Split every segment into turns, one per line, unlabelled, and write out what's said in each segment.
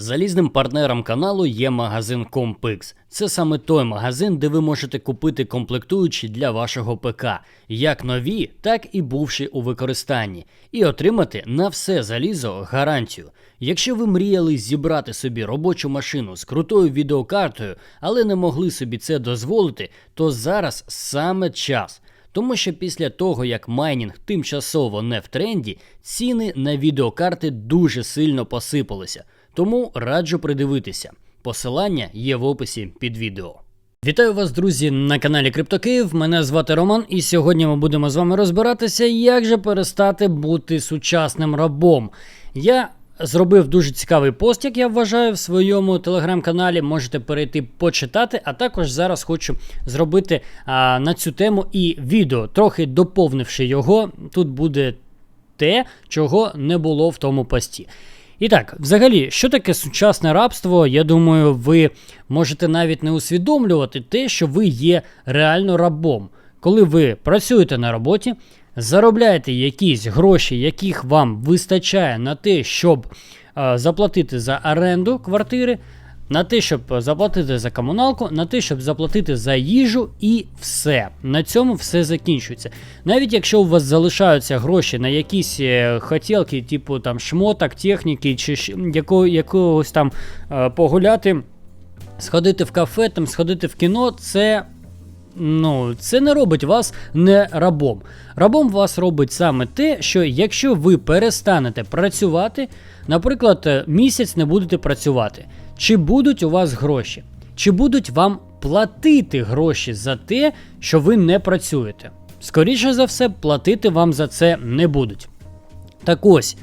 Залізним партнером каналу є магазин Compix. Це саме той магазин, де ви можете купити комплектуючі для вашого ПК, як нові, так і бувші у використанні, і отримати на все залізо гарантію. Якщо ви мріяли зібрати собі робочу машину з крутою відеокартою, але не могли собі це дозволити, то зараз саме час. Тому що після того, як майнінг тимчасово не в тренді, ціни на відеокарти дуже сильно посипалися. Тому раджу придивитися. Посилання є в описі під відео. Вітаю вас, друзі, на каналі CryptoKiv. Мене звати Роман, і сьогодні ми будемо з вами розбиратися, як же перестати бути сучасним рабом. Я зробив дуже цікавий пост, як я вважаю, в своєму телеграм-каналі. Можете перейти почитати. А також зараз хочу зробити а, на цю тему і відео, трохи доповнивши його. Тут буде те, чого не було в тому пості. І так, взагалі, що таке сучасне рабство? Я думаю, ви можете навіть не усвідомлювати те, що ви є реально рабом. Коли ви працюєте на роботі, заробляєте якісь гроші, яких вам вистачає на те, щоб е, заплатити за оренду квартири, на те, щоб заплатити за комуналку, на те, щоб заплатити за їжу, і все. На цьому все закінчується. Навіть якщо у вас залишаються гроші на якісь е, хотілки, типу там шмоток, техніки чи щ- яко, якогось там е, погуляти, сходити в кафе, там сходити в кіно, це. Ну, це не робить вас не рабом. Рабом вас робить саме те, що якщо ви перестанете працювати, наприклад, е, місяць не будете працювати, чи будуть у вас гроші, чи будуть вам платити гроші за те, що ви не працюєте. Скоріше за все, платити вам за це не будуть. Так ось,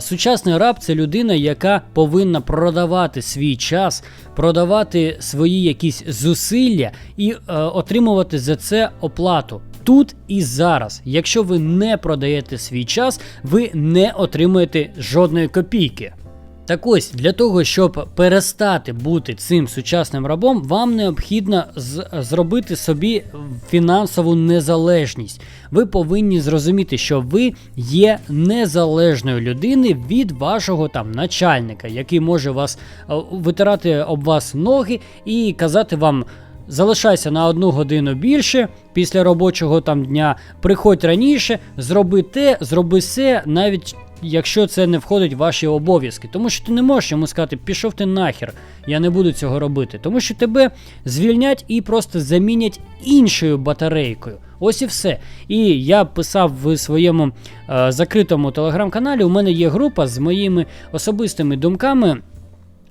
сучасний раб це людина, яка повинна продавати свій час, продавати свої якісь зусилля і е, отримувати за це оплату. Тут і зараз. Якщо ви не продаєте свій час, ви не отримуєте жодної копійки. Так ось, для того, щоб перестати бути цим сучасним рабом, вам необхідно з- зробити собі фінансову незалежність. Ви повинні зрозуміти, що ви є незалежною людиною від вашого там начальника, який може вас е, витирати об вас ноги і казати вам. Залишайся на одну годину більше після робочого там дня, приходь раніше, зроби те, зроби все, навіть якщо це не входить в ваші обов'язки. Тому що ти не можеш йому сказати, пішов ти нахер, я не буду цього робити. Тому що тебе звільнять і просто замінять іншою батарейкою. Ось і все. І я писав в своєму е, закритому телеграм-каналі. У мене є група з моїми особистими думками.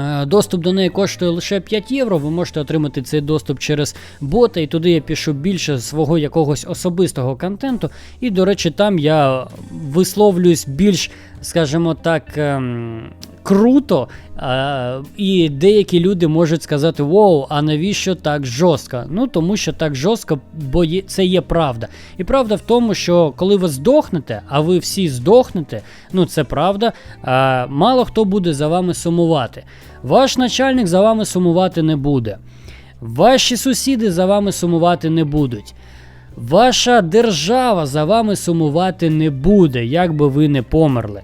Е, Доступ до неї коштує лише 5 євро. Ви можете отримати цей доступ через бота, і туди я пишу більше свого якогось особистого контенту. І, до речі, там я висловлююсь більш, скажімо так, ем, круто. е, І деякі люди можуть сказати: Воу, а навіщо так жорстко? Ну тому що так жорстко, бо є- це є правда. І правда в тому, що коли ви здохнете, а ви всі здохнете, ну це правда, а, мало хто буде за вами сумувати. Ваш начальник за вами сумувати не буде. Ваші сусіди за вами сумувати не будуть. Ваша держава за вами сумувати не буде, як би ви не померли.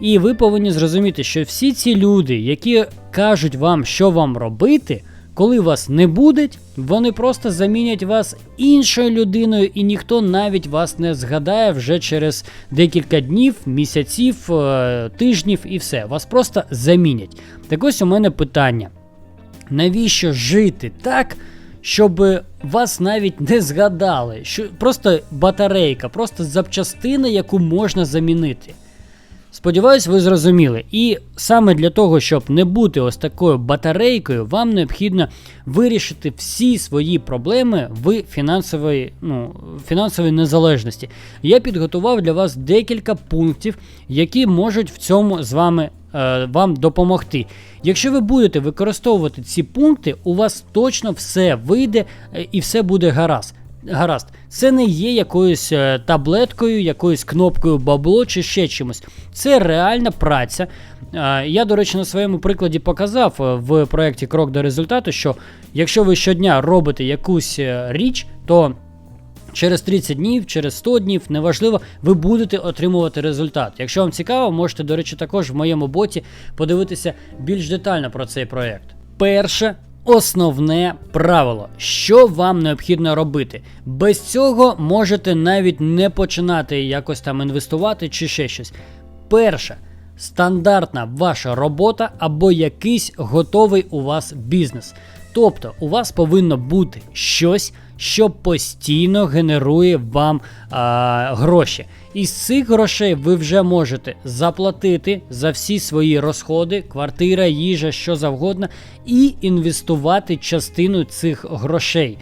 І ви повинні зрозуміти, що всі ці люди, які кажуть вам, що вам робити, коли вас не буде, вони просто замінять вас іншою людиною, і ніхто навіть вас не згадає вже через декілька днів, місяців, е, тижнів і все. Вас просто замінять. Так ось у мене питання: навіщо жити так? Щоб вас навіть не згадали, що просто батарейка, просто запчастина, яку можна замінити. Сподіваюсь, ви зрозуміли. І саме для того, щоб не бути ось такою батарейкою, вам необхідно вирішити всі свої проблеми в фінансовій, ну, фінансовій незалежності. Я підготував для вас декілька пунктів, які можуть в цьому з вами е, вам допомогти. Якщо ви будете використовувати ці пункти, у вас точно все вийде е, і все буде гаразд. Гаразд, це не є якоюсь е, таблеткою, якоюсь кнопкою бабло чи ще чимось. Це реальна праця. Е, Я, до речі, на своєму прикладі показав е, в проєкті Крок до результату, що якщо ви щодня робите якусь річ, то Через 30 днів, через 100 днів, неважливо, ви будете отримувати результат. Якщо вам цікаво, можете, до речі, також в моєму боті подивитися більш детально про цей проєкт. Перше. Основне правило, що вам необхідно робити. Без цього можете навіть не починати якось там інвестувати чи ще щось. Перше, стандартна ваша робота або якийсь готовий у вас бізнес. Тобто у вас повинно бути щось, що постійно генерує вам а, гроші. І з цих грошей ви вже можете заплатити за всі свої розходи, квартира, їжа, що завгодно, і інвестувати частину цих грошей.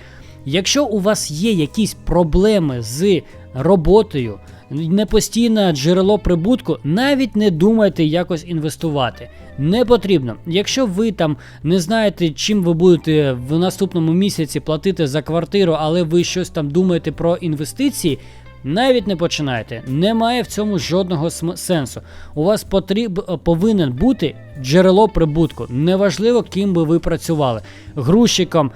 Якщо у вас є якісь проблеми з роботою, непостійне джерело прибутку, навіть не думайте якось інвестувати. Не потрібно. Якщо ви там не знаєте, чим ви будете в наступному місяці платити за квартиру, але ви щось там думаєте про інвестиції. Навіть не починайте, немає в цьому жодного сенсу. У вас потріб, повинен бути джерело прибутку. Неважливо, ким би ви працювали: грузчиком,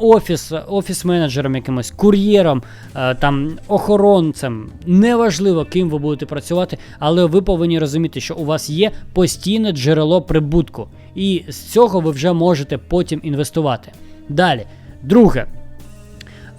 офіс, офіс-менеджером, якимось кур'єром, е, там охоронцем. Неважливо, ким ви будете працювати, але ви повинні розуміти, що у вас є постійне джерело прибутку, і з цього ви вже можете потім інвестувати. Далі, друге.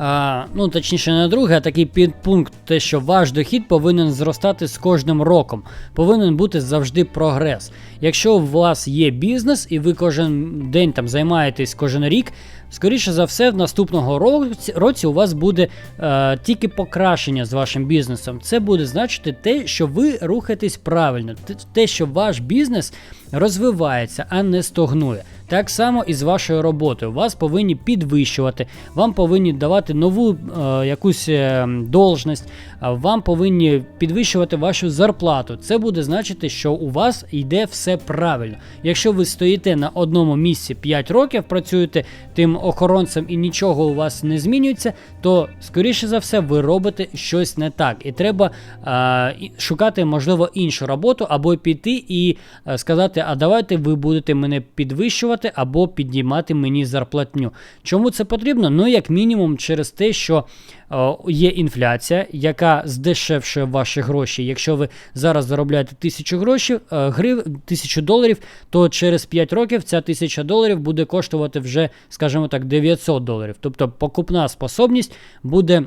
А, Ну, точніше, не друге, а такий підпункт, те, що ваш дохід повинен зростати з кожним роком, повинен бути завжди прогрес. Якщо у вас є бізнес і ви кожен день там займаєтесь кожен рік, скоріше за все, в наступного році, році у вас буде е, тільки покращення з вашим бізнесом. Це буде значити те, що ви рухаєтесь правильно, те, що ваш бізнес розвивається, а не стогнує. Так само і з вашою роботою. Вас повинні підвищувати, вам повинні давати нову е, якусь е, должність, вам повинні підвищувати вашу зарплату. Це буде значити, що у вас йде все правильно. Якщо ви стоїте на одному місці 5 років, працюєте тим охоронцем і нічого у вас не змінюється, то скоріше за все ви робите щось не так. І треба е, шукати, можливо, іншу роботу або піти і е, сказати: а давайте ви будете мене підвищувати або піднімати мені зарплатню. Чому це потрібно? Ну, як мінімум, через те, що е, є інфляція, яка здешевшує ваші гроші. Якщо ви зараз заробляєте тисячу грошей, е, грив, тисячу доларів, то через 5 років ця тисяча доларів буде коштувати вже, скажімо так, 900 доларів. Тобто покупна способність буде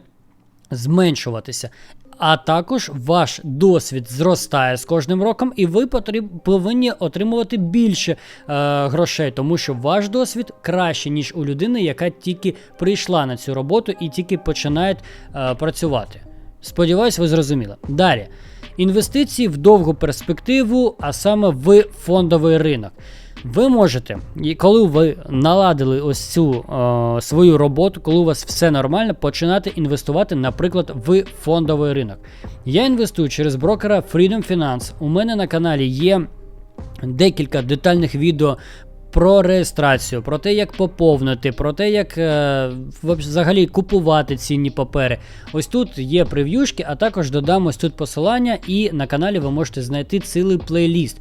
зменшуватися. А також ваш досвід зростає з кожним роком, і ви повинні отримувати більше е, грошей, тому що ваш досвід краще, ніж у людини, яка тільки прийшла на цю роботу і тільки починає е, працювати. Сподіваюсь, ви зрозуміли. Далі. Інвестиції в довгу перспективу, а саме в фондовий ринок. Ви можете, і коли ви наладили ось цю е, свою роботу, коли у вас все нормально, починати інвестувати, наприклад, в фондовий ринок. Я інвестую через брокера Freedom Finance. У мене на каналі є декілька детальних відео. Про реєстрацію, про те, як поповнити, про те, як е, взагалі купувати цінні папери. Ось тут є прев'юшки, а також додам ось тут посилання, і на каналі ви можете знайти цілий плейліст.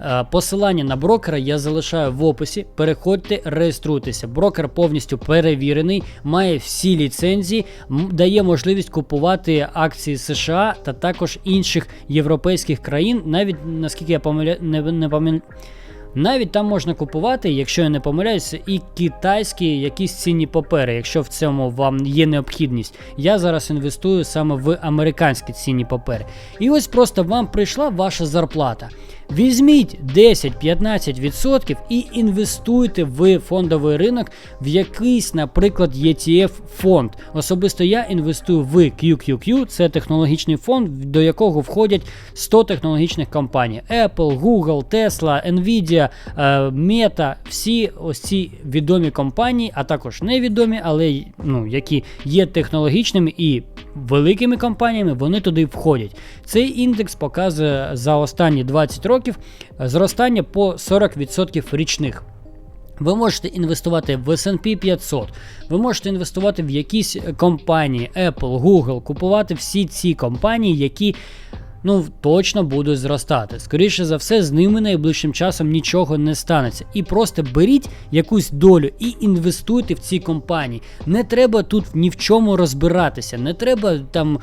Е, посилання на брокера я залишаю в описі. Переходьте, реєструйтеся. Брокер повністю перевірений, має всі ліцензії, дає можливість купувати акції США та також інших європейських країн, навіть наскільки я помиля... не, не пам'ятаю. Навіть там можна купувати, якщо я не помиляюся, і китайські якісь цінні папери, якщо в цьому вам є необхідність. Я зараз інвестую саме в американські цінні папери. І ось просто вам прийшла ваша зарплата. Візьміть 10-15% і інвестуйте в фондовий ринок в якийсь, наприклад, ETF фонд. Особисто я інвестую в QQQ, це технологічний фонд, до якого входять 100 технологічних компаній: Apple, Google, Tesla, Nvidia, е, Meta, всі ось ці відомі компанії, а також невідомі, але ну, які є технологічними і великими компаніями, вони туди входять. Цей індекс показує за останні 20 років зростання по 40% річних. Ви можете інвестувати в SP 500, ви можете інвестувати в якісь компанії, Apple, Google, купувати всі ці компанії, які ну точно будуть зростати. Скоріше за все, з ними найближчим часом нічого не станеться. І просто беріть якусь долю і інвестуйте в ці компанії. Не треба тут ні в чому розбиратися, не треба там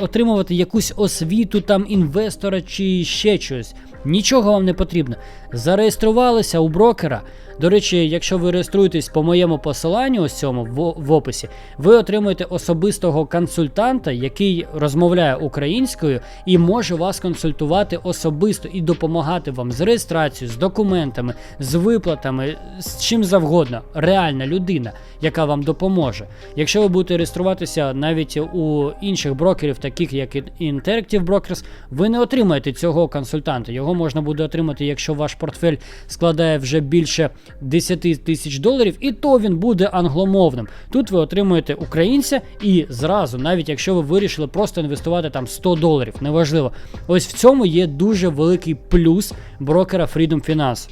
отримувати якусь освіту там інвестора чи ще щось. Нічого вам не потрібно. Зареєструвалися у брокера. До речі, якщо ви реєструєтесь по моєму посиланню, ось цьому в, в описі, ви отримуєте особистого консультанта, який розмовляє українською і може вас консультувати особисто і допомагати вам з реєстрацією, з документами, з виплатами, з чим завгодно. Реальна людина, яка вам допоможе. Якщо ви будете реєструватися навіть у інших брокерів, таких як Interactive Brokers, ви не отримаєте цього консультанта. Його можна буде отримати, якщо ваш портфель складає вже більше 10 тисяч доларів, і то він буде англомовним. Тут ви отримуєте українця і зразу, навіть якщо ви вирішили просто інвестувати там 100 доларів, неважливо. Ось в цьому є дуже великий плюс брокера Freedom Finance.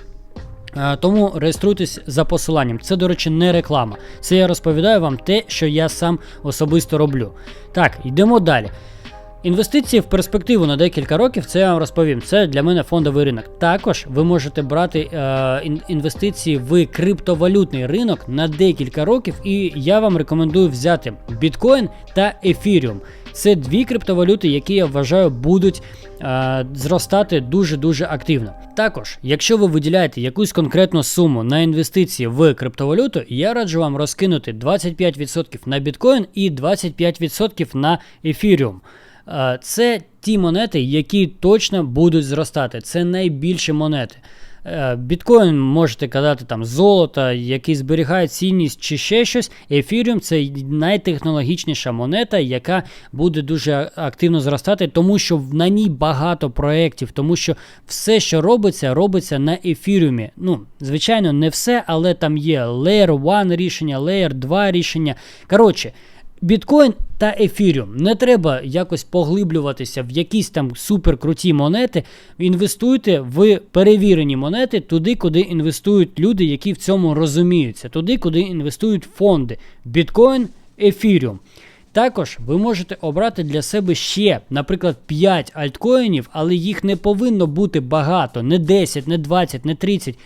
Е, Тому реєструйтесь за посиланням. Це, до речі, не реклама. Це я розповідаю вам те, що я сам особисто роблю. Так, йдемо далі. Інвестиції в перспективу на декілька років, це я вам розповім. Це для мене фондовий ринок. Також ви можете брати е, інвестиції в криптовалютний ринок на декілька років, і я вам рекомендую взяти біткоін та ефіріум. Це дві криптовалюти, які я вважаю будуть е, зростати дуже-дуже активно. Також, якщо ви виділяєте якусь конкретну суму на інвестиції в криптовалюту, я раджу вам розкинути 25% на біткоін і 25% на ефіріум. Е, Це ті монети, які точно будуть зростати. Це найбільші монети. Е, Біткоін можете казати там золото, який зберігає цінність чи ще щось. Ефіріум це найтехнологічніша монета, яка буде дуже активно зростати, тому що на ній багато проєктів, тому що все, що робиться, робиться на ефіріумі. Ну, звичайно, не все, але там є Layer 1 рішення, Layer 2 рішення. Коротше. Біткоін та ефіріум. Не треба якось поглиблюватися в якісь там суперкруті монети. Інвестуйте в перевірені монети туди, куди інвестують люди, які в цьому розуміються, туди, куди інвестують фонди. Біткоін, ефіріум. Також ви можете обрати для себе ще, наприклад, 5 альткоїнів, але їх не повинно бути багато, не 10, не 20, не 30.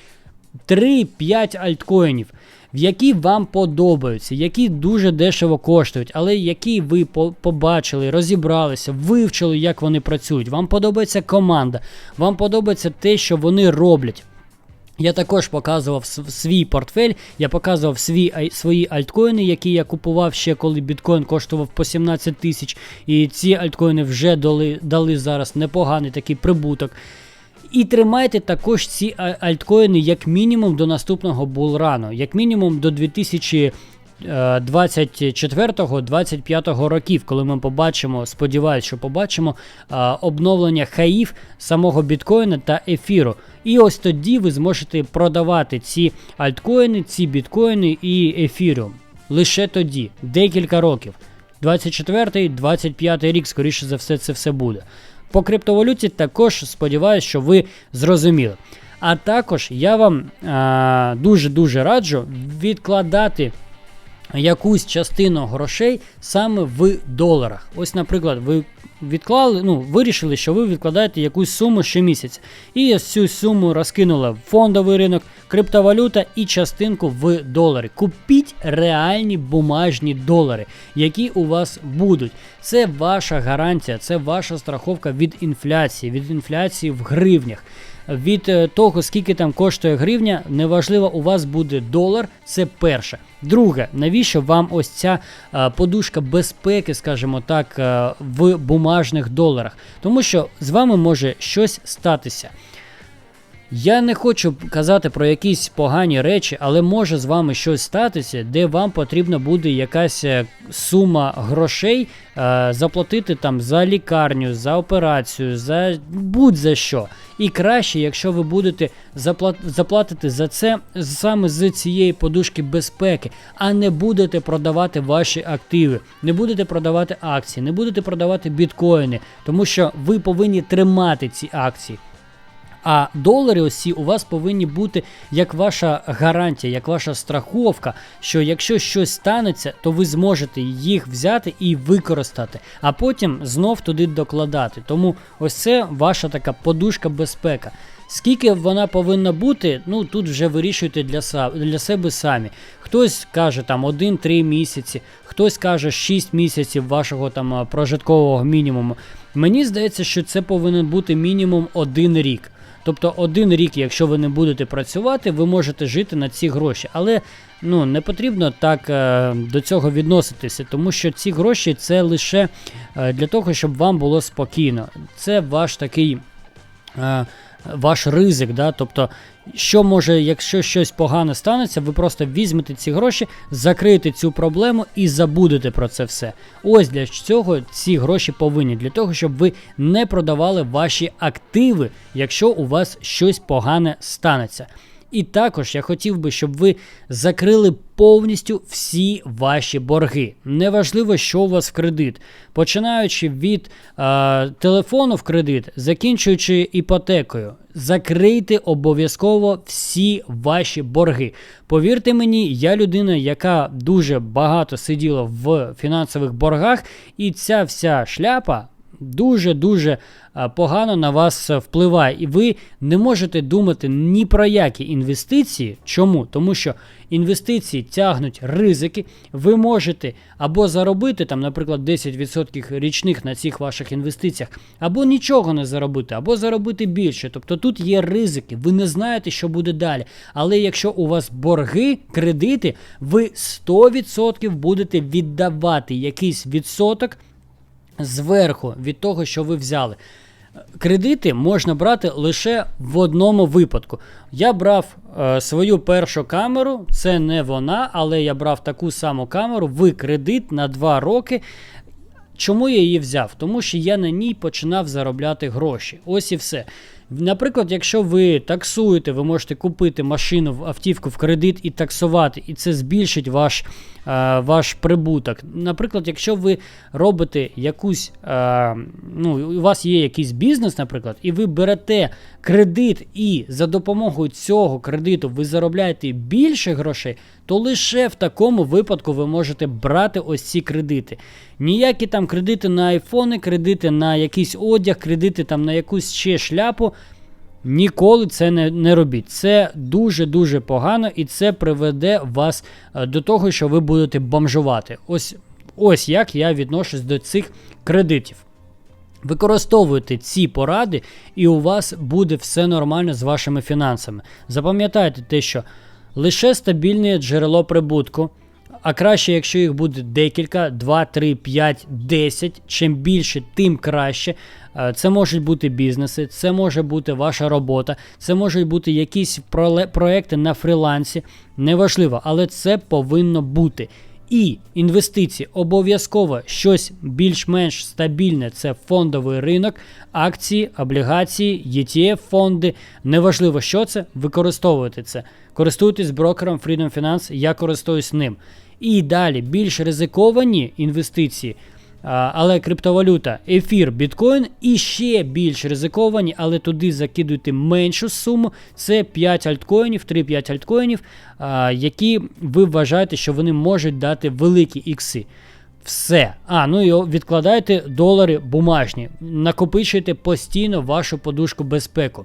3-5 альткоїнів, які вам подобаються, які дуже дешево коштують, але які ви побачили, розібралися, вивчили, як вони працюють. Вам подобається команда, вам подобається те, що вони роблять. Я також показував свій портфель, я показував свій, свої альткоїни, які я купував ще коли біткоін коштував по 17 тисяч. І ці альткоїни вже дали, дали зараз непоганий такий прибуток. І тримайте також ці альткоїни як мінімум до наступного булрану, як мінімум до 2024-2025 років, коли ми побачимо, сподіваюся, що побачимо обновлення хаїв самого біткоїна та ефіру. І ось тоді ви зможете продавати ці альткоїни, ці біткоїни і ефіріум. Лише тоді, декілька років. 24-25 рік, скоріше за все, це все буде. По криптовалюті також сподіваюся, що ви зрозуміли. А також я вам дуже-дуже раджу відкладати якусь частину грошей саме в доларах. Ось, наприклад, ви відклали, ну, вирішили, що ви відкладаєте якусь суму щомісяця. І цю суму розкинули в фондовий ринок, криптовалюта і частинку в долари. Купіть реальні бумажні долари, які у вас будуть. Це ваша гарантія, це ваша страховка від інфляції, від інфляції в гривнях. Від е, того, скільки там коштує гривня, неважливо, у вас буде долар. Це перше. Друге, навіщо вам ось ця е, подушка безпеки, скажімо так, е, в бумажних доларах? Тому що з вами може щось статися. Я не хочу казати про якісь погані речі, але може з вами щось статися, де вам потрібна буде якась е, сума грошей е, заплатити там за лікарню, за операцію, за будь-за що. І краще, якщо ви будете запла- заплатити за це саме з цієї подушки безпеки, а не будете продавати ваші активи, не будете продавати акції, не будете продавати біткоїни, тому що ви повинні тримати ці акції. А долари осі у вас повинні бути як ваша гарантія, як ваша страховка, що якщо щось станеться, то ви зможете їх взяти і використати, а потім знов туди докладати. Тому ось це ваша така подушка безпека. Скільки вона повинна бути, ну тут вже вирішуйте для для себе самі. Хтось каже там 1-3 місяці, хтось каже 6 місяців вашого там прожиткового мінімуму. Мені здається, що це повинен бути мінімум один рік. Тобто один рік, якщо ви не будете працювати, ви можете жити на ці гроші. Але ну, не потрібно так е, до цього відноситися, тому що ці гроші це лише е, для того, щоб вам було спокійно. Це ваш такий. Е, ваш ризик, да? тобто, що може, якщо щось погане станеться, ви просто візьмете ці гроші, закриєте цю проблему і забудете про це все. Ось для цього ці гроші повинні, для того, щоб ви не продавали ваші активи, якщо у вас щось погане станеться. І також я хотів би, щоб ви закрили повністю всі ваші борги. Неважливо, що у вас в кредит, починаючи від е, телефону в кредит, закінчуючи іпотекою. Закрийте обов'язково всі ваші борги. Повірте мені, я людина, яка дуже багато сиділа в фінансових боргах, і ця вся шляпа дуже-дуже погано на вас е, впливає. І ви не можете думати ні про які інвестиції. Чому? Тому що інвестиції тягнуть ризики. Ви можете або заробити, там, наприклад, 10% річних на цих ваших інвестиціях, або нічого не заробити, або заробити більше. Тобто тут є ризики, ви не знаєте, що буде далі. Але якщо у вас борги, кредити, ви 100% будете віддавати якийсь відсоток зверху від того, що ви взяли. Кредити можна брати лише в одному випадку. Я брав е, свою першу камеру, це не вона, але я брав таку саму камеру в кредит на 2 роки. Чому я її взяв? Тому що я на ній починав заробляти гроші. Ось і все. Наприклад, якщо ви таксуєте, ви можете купити машину в автівку в кредит і таксувати, і це збільшить ваш, е, ваш прибуток. Наприклад, якщо ви робите якусь, е, ну, у вас є якийсь бізнес, наприклад, і ви берете кредит, і за допомогою цього кредиту ви заробляєте більше грошей, то лише в такому випадку ви можете брати ось ці кредити. Ніякі там кредити на айфони, кредити на якийсь одяг, кредити там на якусь ще шляпу. Ніколи це не не робіть. Це дуже-дуже погано, і це приведе вас е, до того, що ви будете бомжувати. Ось, Ось як я відношусь до цих кредитів. Використовуйте ці поради, і у вас буде все нормально з вашими фінансами. Запам'ятайте те, що лише стабільне джерело прибутку. А краще, якщо їх буде декілька, 2, 3, 5, 10. Чим більше, тим краще. Е, Це можуть бути бізнеси, це може бути ваша робота, це можуть бути якісь проекти на фрілансі. Неважливо, але це повинно бути. І інвестиції обов'язково щось більш-менш стабільне. Це фондовий ринок, акції, облігації, ETF фонди. Неважливо, що це, використовуйте це. Користуйтесь брокером Freedom Finance, я користуюсь ним. І далі більш ризиковані інвестиції. Але криптовалюта, ефір, біткоін і ще більш ризиковані, але туди закидуйте меншу суму. Це 5 альткоїнів, 3-5 альткоїнів, які ви вважаєте, що вони можуть дати великі ікси. Все. А, ну і відкладайте долари бумажні. Накопичуйте постійно вашу подушку безпеку.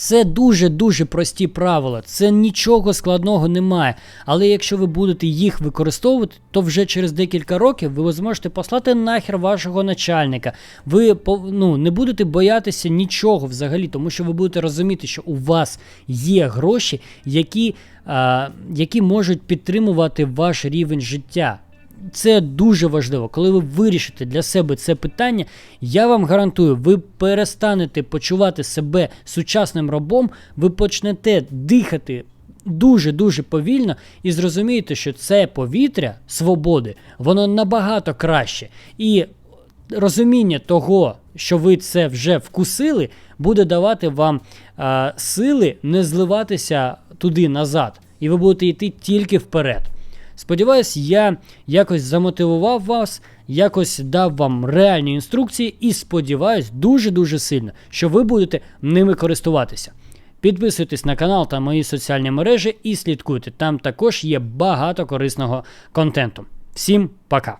Це дуже-дуже прості правила, це нічого складного немає. Але якщо ви будете їх використовувати, то вже через декілька років ви зможете послати нахер вашого начальника. Ви ну, не будете боятися нічого взагалі, тому що ви будете розуміти, що у вас є гроші, які, а, які можуть підтримувати ваш рівень життя. Це дуже важливо. Коли ви вирішите для себе це питання, я вам гарантую, ви перестанете почувати себе сучасним рабом, ви почнете дихати дуже-дуже повільно і зрозумієте, що це повітря свободи, воно набагато краще. І розуміння того, що ви це вже вкусили, буде давати вам а, сили не зливатися туди назад, і ви будете йти тільки вперед. Сподіваюсь, я якось замотивував вас якось дав вам реальні інструкції і сподіваюсь дуже-дуже сильно, що ви будете ними користуватися. Підписуйтесь на канал та мої соціальні мережі і слідкуйте. Там також є багато корисного контенту. Всім пока!